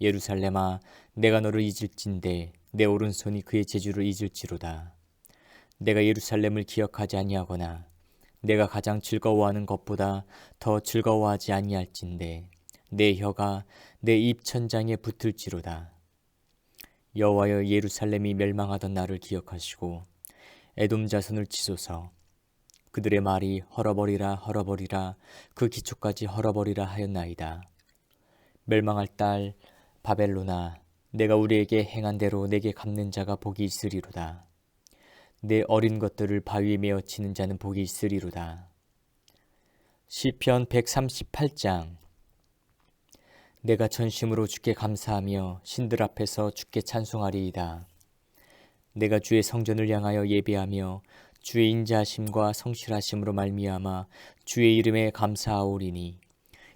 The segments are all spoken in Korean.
예루살렘아 내가 너를 잊을진데 내 오른손이 그의 제주를 잊을지로다. 내가 예루살렘을 기억하지 아니하거나 내가 가장 즐거워하는 것보다 더 즐거워하지 아니할진데 내 혀가 내 입 천장에 붙을지로다. 여호와여 예루살렘이 멸망하던 날을 기억하시고 에돔 자손을 치소서 그들의 말이 헐어버리라 헐어버리라 그 기초까지 헐어버리라 하였나이다. 멸망할 딸 바벨로나 내가 우리에게 행한 대로 내게 갚는 자가 복이 있으리로다. 내 어린 것들을 바위에 메어 치는 자는 복이 있으리로다. 시편 138장 내가 전심으로 주께 감사하며 신들 앞에서 주께 찬송하리이다. 내가 주의 성전을 향하여 예배하며 주의 인자하심과 성실하심으로 말미암아 주의 이름에 감사하오리니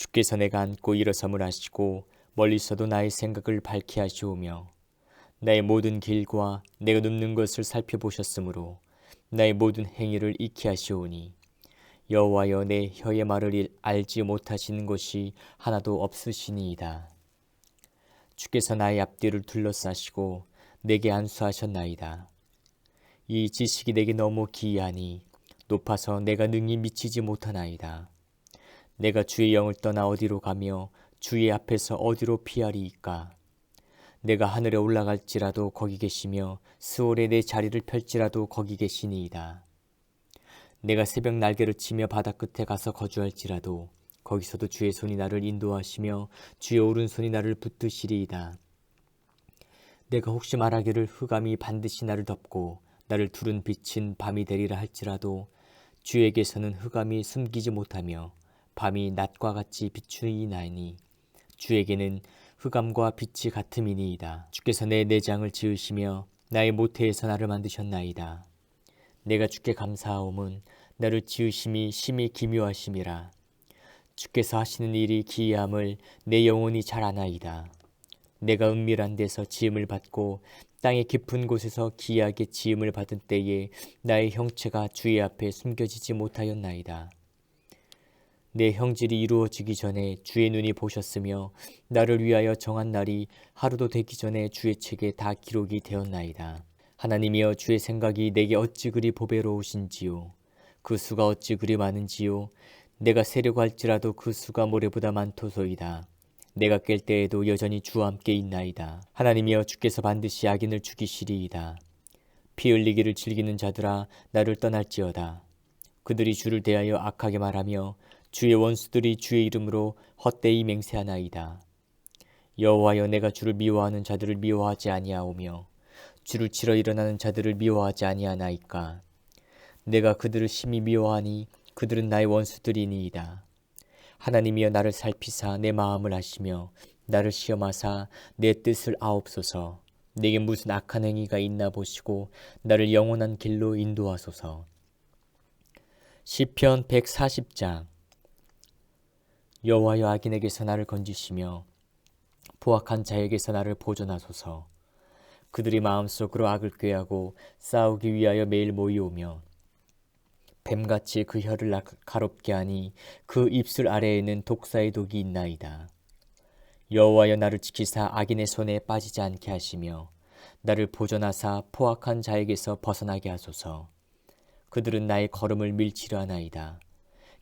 주께서 내가 앉고 일어섬을 하시고 멀리서도 나의 생각을 밝히 하시오며 나의 모든 길과 내가 눕는 것을 살펴보셨으므로 나의 모든 행위를 익히 하시오니 여호와여 내 혀의 말을 알지 못하시는 것이 하나도 없으시니이다. 주께서 나의 앞뒤를 둘러싸시고 내게 안수하셨나이다. 이 지식이 내게 너무 기이하니 높아서 내가 능히 미치지 못하나이다. 내가 주의 영을 떠나 어디로 가며 주의 앞에서 어디로 피하리이까? 내가 하늘에 올라갈지라도 거기 계시며 스올에 내 자리를 펼지라도 거기 계시니이다. 내가 새벽 날개를 치며 바다 끝에 가서 거주할지라도 거기서도 주의 손이 나를 인도하시며 주의 오른손이 나를 붙드시리이다. 내가 혹시 말하기를 흑암이 반드시 나를 덮고 나를 두른 빛은 밤이 되리라 할지라도 주에게서는 흑암이 숨기지 못하며 밤이 낮과 같이 비추이나니 주에게는 흑암과 빛이 같음이니이다. 주께서 내 내장을 지으시며 나의 모태에서 나를 만드셨나이다. 내가 주께 감사하옴은 나를 지으심이 심히 기묘하심이라. 주께서 하시는 일이 기이함을 내 영혼이 잘 아나이다. 내가 은밀한 데서 지음을 받고 땅의 깊은 곳에서 기이하게 지음을 받은 때에 나의 형체가 주의 앞에 숨겨지지 못하였나이다. 내 형질이 이루어지기 전에 주의 눈이 보셨으며 나를 위하여 정한 날이 하루도 되기 전에 주의 책에 다 기록이 되었나이다. 하나님이여 주의 생각이 내게 어찌 그리 보배로우신지요. 그 수가 어찌 그리 많은지요. 내가 세려고 할지라도 그 수가 모래보다 많도소이다. 내가 깰 때에도 여전히 주와 함께 있나이다. 하나님이여 주께서 반드시 악인을 죽이시리이다. 피 흘리기를 즐기는 자들아 나를 떠날지어다. 그들이 주를 대하여 악하게 말하며 주의 원수들이 주의 이름으로 헛되이 맹세하나이다. 여호와여 내가 주를 미워하는 자들을 미워하지 아니하오며 주를 치러 일어나는 자들을 미워하지 아니하나이까. 내가 그들을 심히 미워하니 그들은 나의 원수들이니이다. 하나님이여 나를 살피사 내 마음을 아시며 나를 시험하사 내 뜻을 아옵소서. 내게 무슨 악한 행위가 있나 보시고 나를 영원한 길로 인도하소서. 시편 140장 여호와여 악인에게서 나를 건지시며 포악한 자에게서 나를 보존하소서. 그들이 마음속으로 악을 꾀하고 싸우기 위하여 매일 모이오며 뱀같이 그 혀를 나- 가롭게 하니 그 입술 아래에는 독사의 독이 있나이다. 여호와여 나를 지키사 악인의 손에 빠지지 않게 하시며 나를 보존하사 포악한 자에게서 벗어나게 하소서. 그들은 나의 걸음을 밀치려 하나이다.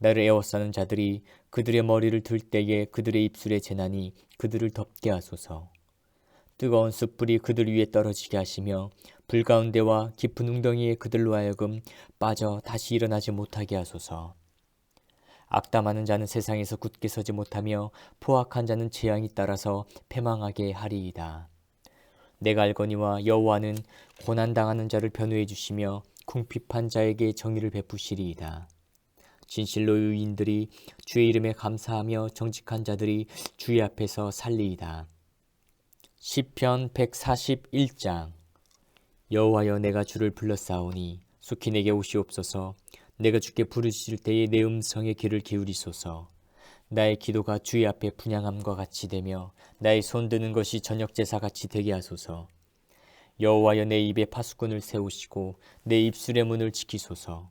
나를 애워싸는 자들이 그들의 머리를 들 때에 그들의 입술의 재난이 그들을 덮게 하소서. 뜨거운 숯불이 그들 위에 떨어지게 하시며 불 가운데와 깊은 웅덩이에 그들로 하여금 빠져 다시 일어나지 못하게 하소서. 악담하는 자는 세상에서 굳게 서지 못하며 포악한 자는 재앙이 따라서 패망하게 하리이다. 내가 알거니와 여호와는 고난 당하는 자를 변호해 주시며 궁핍한 자에게 정의를 베푸시리이다. 진실로 의인들이 주의 이름에 감사하며 정직한 자들이 주의 앞에서 살리이다. 시편 141장. 여호와여 내가 주를 불렀사오니 속히 내게 오시옵소서 내가 주께 부르실 때에 내 음성에 귀를 기울이소서. 나의 기도가 주의 앞에 분양함과 같이 되며 나의 손 드는 것이 저녁 제사 같이 되게 하소서. 여호와여 내 입에 파수꾼을 세우시고 내 입술의 문을 지키소서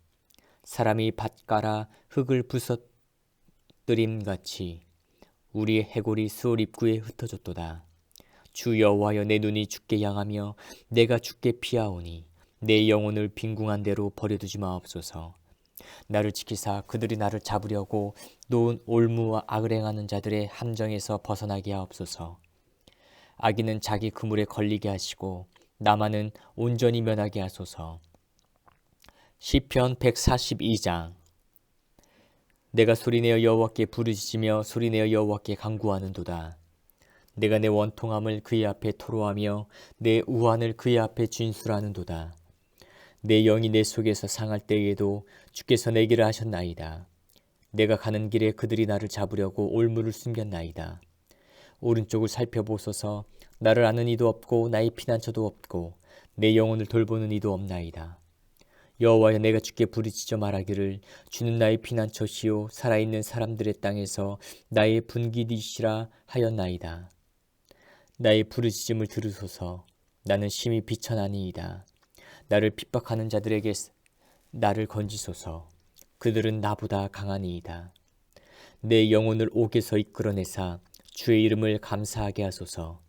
사람이 밭가라 흙을 부서뜨림 같이 우리의 해골이 수월 입구에 흩어졌도다. 주 여호와여 내 눈이 주께 향하며 내가 주께 피하오니 내 영혼을 빈궁한 대로 버려두지 마옵소서. 나를 지키사 그들이 나를 잡으려고 놓은 올무와 악을 행하는 자들의 함정에서 벗어나게 하옵소서. 악인은 자기 그물에 걸리게 하시고 나만은 온전히 면하게 하소서. 시편 142장 내가 소리내어 여호와께 부르짖으며 소리내어 여호와께 간구하는도다. 내가 내 원통함을 그의 앞에 토로하며 내 우환을 그의 앞에 진술하는도다. 내 영이 내 속에서 상할 때에도 주께서 내기를 하셨나이다. 내가 가는 길에 그들이 나를 잡으려고 올무를 숨겼나이다. 오른쪽을 살펴보소서 나를 아는 이도 없고 나의 피난처도 없고 내 영혼을 돌보는 이도 없나이다. 여호와여 내가 주께 부르짖어 말하기를 주는 나의 피난처시요 살아있는 사람들의 땅에서 나의 분기디시라 하였나이다. 나의 부르짖음을 들으소서 나는 심히 비천하니이다. 나를 핍박하는 자들에게 나를 건지소서 그들은 나보다 강하니이다. 내 영혼을 옥에서 이끌어내사 주의 이름을 감사하게 하소서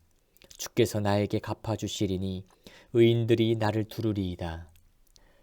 주께서 나에게 갚아주시리니 의인들이 나를 두루리이다.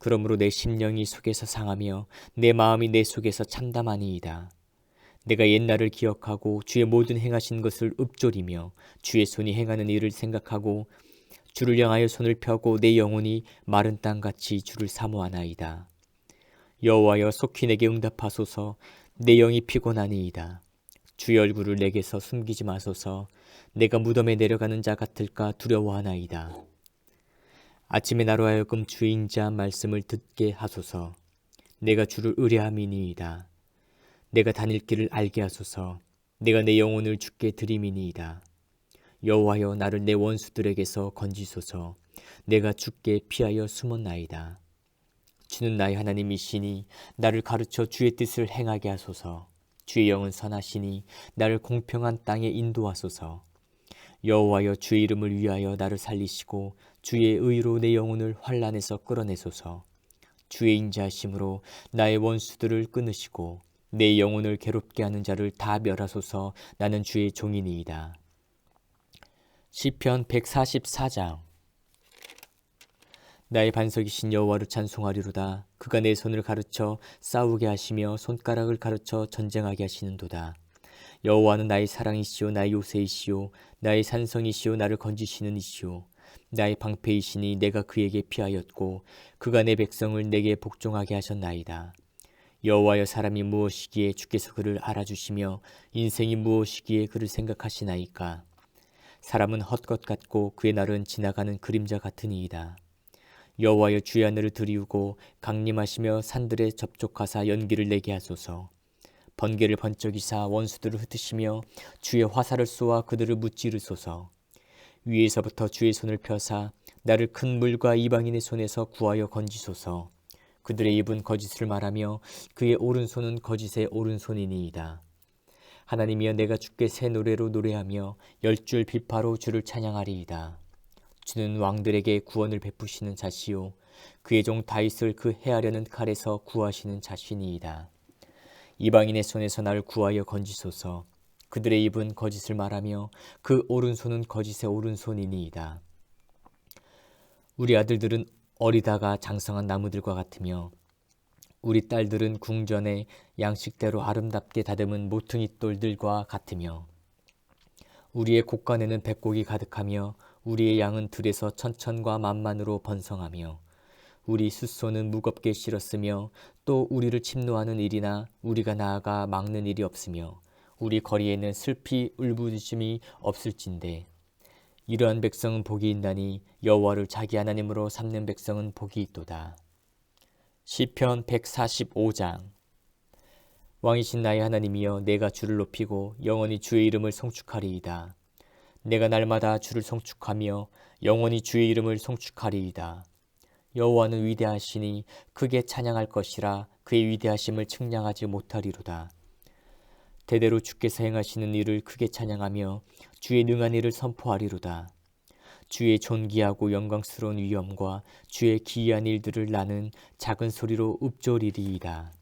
그러므로 내 심령이 속에서 상하며 내 마음이 내 속에서 참담하니이다. 내가 옛날을 기억하고 주의 모든 행하신 것을 읊조리며 주의 손이 행하는 일을 생각하고 주를 향하여 손을 펴고 내 영혼이 마른 땅같이 주를 사모하나이다. 여호와여 속히 내게 응답하소서 내 영이 피곤하니이다. 주의 얼굴을 내게서 숨기지 마소서 내가 무덤에 내려가는 자 같을까 두려워하나이다. 아침에 나로 하여금 주의 인자한 말씀을 듣게 하소서. 내가 주를 의뢰함이니이다. 내가 다닐 길을 알게 하소서. 내가 내 영혼을 주께 드림이니이다. 여호와여 나를 내 원수들에게서 건지소서 내가 죽게 피하여 숨었나이다. 주는 나의 하나님이시니 나를 가르쳐 주의 뜻을 행하게 하소서. 주의 영은 선하시니 나를 공평한 땅에 인도하소서. 여호와여 주의 이름을 위하여 나를 살리시고 주의 의로 내 영혼을 환란에서 끌어내소서. 주의 인자하심으로 나의 원수들을 끊으시고 내 영혼을 괴롭게 하는 자를 다 멸하소서. 나는 주의 종이니이다. 시편 144장 나의 반석이신 여호와를 찬송하리로다. 그가 내 손을 가르쳐 싸우게 하시며 손가락을 가르쳐 전쟁하게 하시는도다. 여호와는 나의 사랑이시오 나의 요새이시오 나의 산성이시오 나를 건지시는 이시오 나의 방패이시니 내가 그에게 피하였고 그가 내 백성을 내게 복종하게 하셨나이다. 여호와여 사람이 무엇이기에 주께서 그를 알아주시며 인생이 무엇이기에 그를 생각하시나이까 사람은 헛것 같고 그의 날은 지나가는 그림자 같으니이다. 여호와여 주의 하늘을 들이우고 강림하시며 산들에 접촉하사 연기를 내게 하소서. 번개를 번쩍이사 원수들을 흩으시며 주의 화살을 쏘아 그들을 무찌르소서. 위에서부터 주의 손을 펴사 나를 큰 물과 이방인의 손에서 구하여 건지소서. 그들의 입은 거짓을 말하며 그의 오른손은 거짓의 오른손이니이다. 하나님이여 내가 주께 새 노래로 노래하며 열줄 비파로 주를 찬양하리이다. 주는 왕들에게 구원을 베푸시는 자시요 그의 종 다윗을 그 해하려는 칼에서 구하시는 자신이이다. 이방인의 손에서 나를 구하여 건지소서. 그들의 입은 거짓을 말하며 그 오른손은 거짓의 오른손이니이다. 우리 아들들은 어리다가 장성한 나무들과 같으며 우리 딸들은 궁전에 양식대로 아름답게 다듬은 모퉁이 돌들과 같으며 우리의 곳간에는 백곡이 가득하며 우리의 양은 들에서 천천과 만만으로 번성하며 우리 숫소는 무겁게 실었으며 또 우리를 침노하는 일이나 우리가 나아가 막는 일이 없으며 우리 거리에는 슬피 울부짖음이 없을진데 이러한 백성은 복이 있나니 여호와를 자기 하나님으로 삼는 백성은 복이 있도다. 시편 145장 왕이신 나의 하나님이여 내가 주를 높이고 영원히 주의 이름을 송축하리이다. 내가 날마다 주를 송축하며 영원히 주의 이름을 송축하리이다. 여호와는 위대하시니 크게 찬양할 것이라 그의 위대하심을 측량하지 못하리로다. 대대로 주께서 행하시는 일을 크게 찬양하며 주의 능한 일을 선포하리로다. 주의 존귀하고 영광스러운 위엄과 주의 기이한 일들을 나는 작은 소리로 읊조리리이다.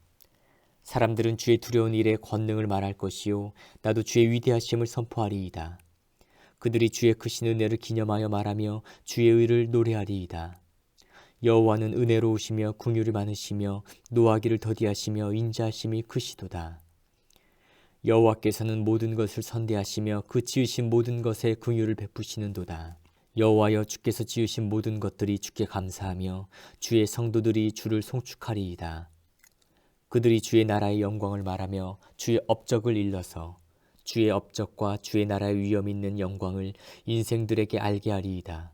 사람들은 주의 두려운 일의 권능을 말할 것이요 나도 주의 위대하심을 선포하리이다. 그들이 주의 크신 은혜를 기념하여 말하며 주의 의를 노래하리이다. 여호와는 은혜로우시며 궁휼이 많으시며 노하기를 더디하시며 인자하심이 크시도다. 여호와께서는 모든 것을 선대하시며 그 지으신 모든 것에 궁휼을 베푸시는도다. 여호와여 주께서 지으신 모든 것들이 주께 감사하며 주의 성도들이 주를 송축하리이다. 그들이 주의 나라의 영광을 말하며 주의 업적을 일러서 주의 업적과 주의 나라의 위엄 있는 영광을 인생들에게 알게 하리이다.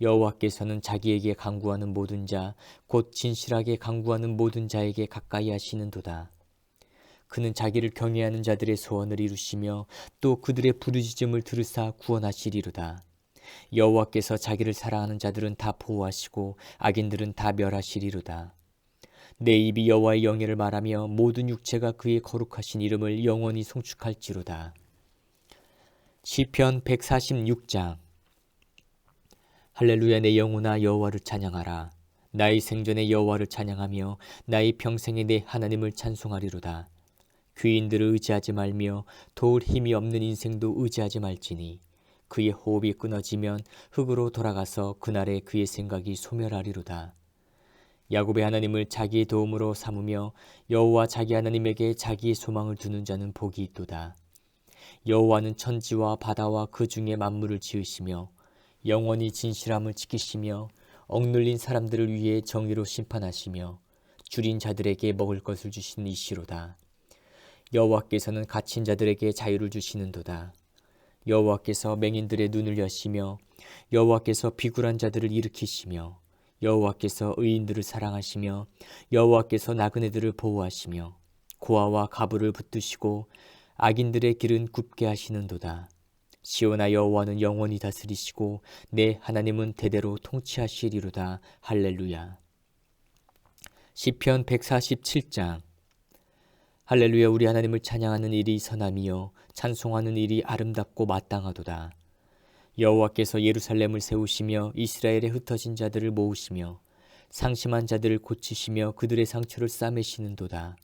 여호와께서는 자기에게 강구하는 모든 자, 곧 진실하게 강구하는 모든 자에게 가까이 하시는도다. 그는 자기를 경외하는 자들의 소원을 이루시며 또 그들의 부르짖음을 들으사 구원하시리로다. 여호와께서 자기를 사랑하는 자들은 다 보호하시고 악인들은 다 멸하시리로다. 내 입이 여호와의 영예를 말하며 모든 육체가 그의 거룩하신 이름을 영원히 송축할지로다. 시편 146장 할렐루야 내 영혼아 여호와를 찬양하라 나의 생전에 여호와를 찬양하며 나의 평생에 내 하나님을 찬송하리로다. 귀인들을 의지하지 말며 도울 힘이 없는 인생도 의지하지 말지니 그의 호흡이 끊어지면 흙으로 돌아가서 그날에 그의 생각이 소멸하리로다. 야곱의 하나님을 자기의 도움으로 삼으며 여호와 자기 하나님에게 자기의 소망을 두는 자는 복이 있도다. 여호와는 천지와 바다와 그 중에 만물을 지으시며 영원히 진실함을 지키시며 억눌린 사람들을 위해 정의로 심판하시며 줄인 자들에게 먹을 것을 주시는 이시로다. 여호와께서는 갇힌 자들에게 자유를 주시는도다. 여호와께서 맹인들의 눈을 여시며 여호와께서 비굴한 자들을 일으키시며 여호와께서 의인들을 사랑하시며 여호와께서 나그네들을 보호하시며 고아와 가부를 붙드시고 악인들의 길은 굽게 하시는도다. 시온아 여호와는 영원히 다스리시고 내 하나님은 대대로 통치하시리로다. 할렐루야. 시편 147장 할렐루야 우리 하나님을 찬양하는 일이 선함이요 찬송하는 일이 아름답고 마땅하도다. 여호와께서 예루살렘을 세우시며 이스라엘에 흩어진 자들을 모으시며 상심한 자들을 고치시며 그들의 상처를 싸매시는도다.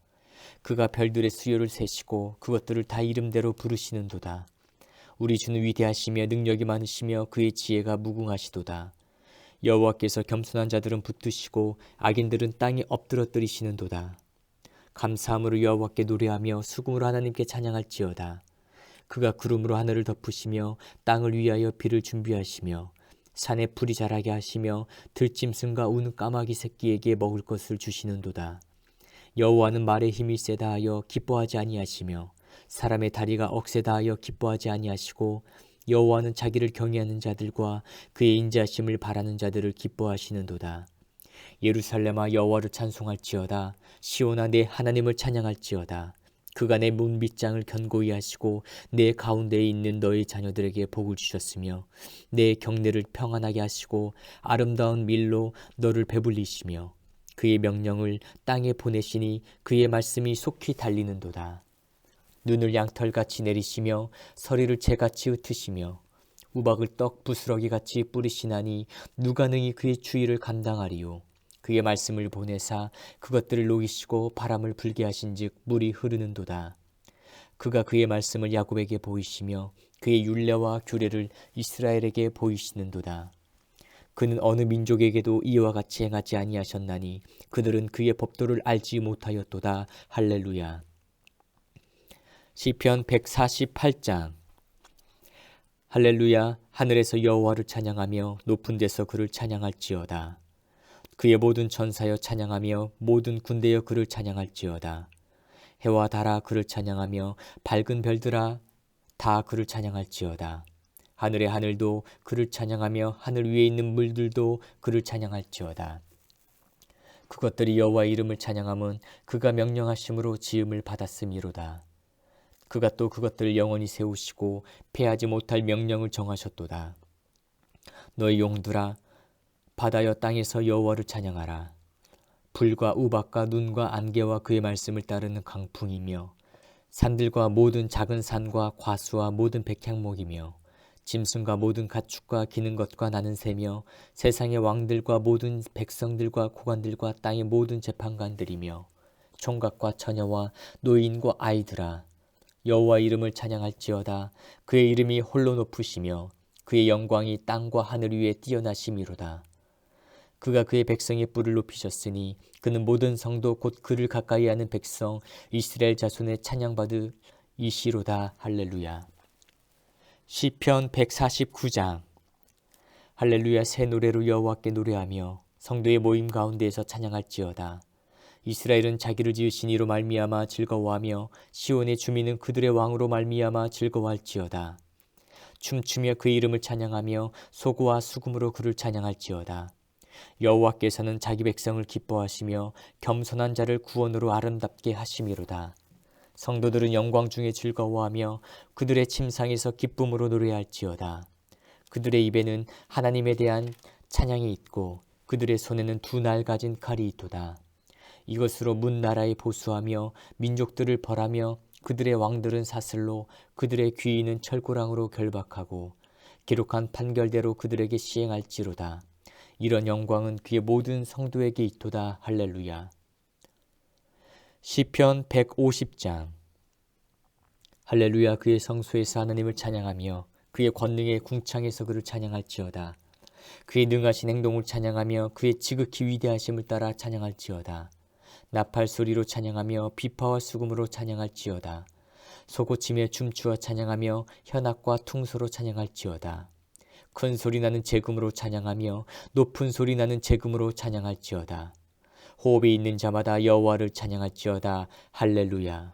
그가 별들의 수요를 세시고 그것들을 다 이름대로 부르시는도다. 우리 주는 위대하시며 능력이 많으시며 그의 지혜가 무궁하시도다. 여호와께서 겸손한 자들은 붙드시고 악인들은 땅에 엎드러뜨리시는도다. 감사함으로 여호와께 노래하며 수금으로 하나님께 찬양할지어다. 그가 구름으로 하늘을 덮으시며 땅을 위하여 비를 준비하시며 산에 풀이 자라게 하시며 들짐승과 우는 까마귀 새끼에게 먹을 것을 주시는도다. 여호와는 말의 힘이 세다 하여 기뻐하지 아니하시며 사람의 다리가 억세 다 하여 기뻐하지 아니하시고 여호와는 자기를 경외하는 자들과 그의 인자심을 바라는 자들을 기뻐하시는도다. 예루살렘아 여호와를 찬송할지어다. 시온아 내 하나님을 찬양할지어다. 그가 내 문빗장을 견고히 하시고 내 가운데에 있는 너희 자녀들에게 복을 주셨으며 내 경내를 평안하게 하시고 아름다운 밀로 너를 배불리시며 그의 명령을 땅에 보내시니 그의 말씀이 속히 달리는도다. 눈을 양털같이 내리시며 서리를 채같이 흩으시며 우박을 떡 부스러기같이 뿌리시나니 누가 능히 그의 주의를 감당하리요. 그의 말씀을 보내사 그것들을 녹이시고 바람을 불게 하신즉 물이 흐르는도다. 그가 그의 말씀을 야곱에게 보이시며 그의 율례와 규례를 이스라엘에게 보이시는도다. 그는 어느 민족에게도 이와 같이 행하지 아니하셨나니 그들은 그의 법도를 알지 못하였도다. 할렐루야. 시편 148장 할렐루야 하늘에서 여호와를 찬양하며 높은 데서 그를 찬양할지어다. 그의 모든 천사여 찬양하며 모든 군대여 그를 찬양할지어다. 해와 달아 그를 찬양하며 밝은 별들아 다 그를 찬양할지어다. 하늘의 하늘도 그를 찬양하며 하늘 위에 있는 물들도 그를 찬양할지어다. 그것들이 여호와 이름을 찬양함은 그가 명령하심으로 지음을 받았음이로다. 그가 또 그것들을 영원히 세우시고 패하지 못할 명령을 정하셨도다. 너희 용들아 바다여 땅에서 여호와를 찬양하라. 불과 우박과 눈과 안개와 그의 말씀을 따르는 강풍이며 산들과 모든 작은 산과 과수와 모든 백향목이며 짐승과 모든 가축과 기는 것과 나는 새며 세상의 왕들과 모든 백성들과 고관들과 땅의 모든 재판관들이며 총각과 처녀와 노인과 아이들아 여호와 이름을 찬양할지어다. 그의 이름이 홀로 높으시며 그의 영광이 땅과 하늘 위에 뛰어나심이로다. 그가 그의 백성의 뿔을 높이셨으니 그는 모든 성도 곧 그를 가까이 하는 백성 이스라엘 자손의 찬양받을 이시로다. 할렐루야. 시편 149장. 할렐루야. 새 노래로 여호와께 노래하며 성도의 모임 가운데에서 찬양할지어다. 이스라엘은 자기를 지으신 이로 말미암아 즐거워하며 시온의 주민은 그들의 왕으로 말미암아 즐거워할지어다. 춤추며 그 이름을 찬양하며 소고와 수금으로 그를 찬양할지어다. 여호와께서는 자기 백성을 기뻐하시며 겸손한 자를 구원으로 아름답게 하심이로다. 성도들은 영광 중에 즐거워하며 그들의 침상에서 기쁨으로 노래할지어다. 그들의 입에는 하나님에 대한 찬양이 있고 그들의 손에는 두 날 가진 칼이 있도다. 이것으로 문 나라에 보수하며 민족들을 벌하며 그들의 왕들은 사슬로 그들의 귀인은 철고랑으로 결박하고 기록한 판결대로 그들에게 시행할지로다. 이런 영광은 그의 모든 성도에게 있도다. 할렐루야. 시편 150장 할렐루야 그의 성소에서 하나님을 찬양하며 그의 권능의 궁창에서 그를 찬양할지어다. 그의 능하신 행동을 찬양하며 그의 지극히 위대하심을 따라 찬양할지어다. 나팔 소리로 찬양하며 비파와 수금으로 찬양할지어다. 소고침에 춤추어 찬양하며 현악과 퉁소로 찬양할지어다. 큰 소리 나는 재금으로 찬양하며 높은 소리 나는 재금으로 찬양할지어다. 호흡이 있는 자마다 여호와를 찬양할지어다. 할렐루야.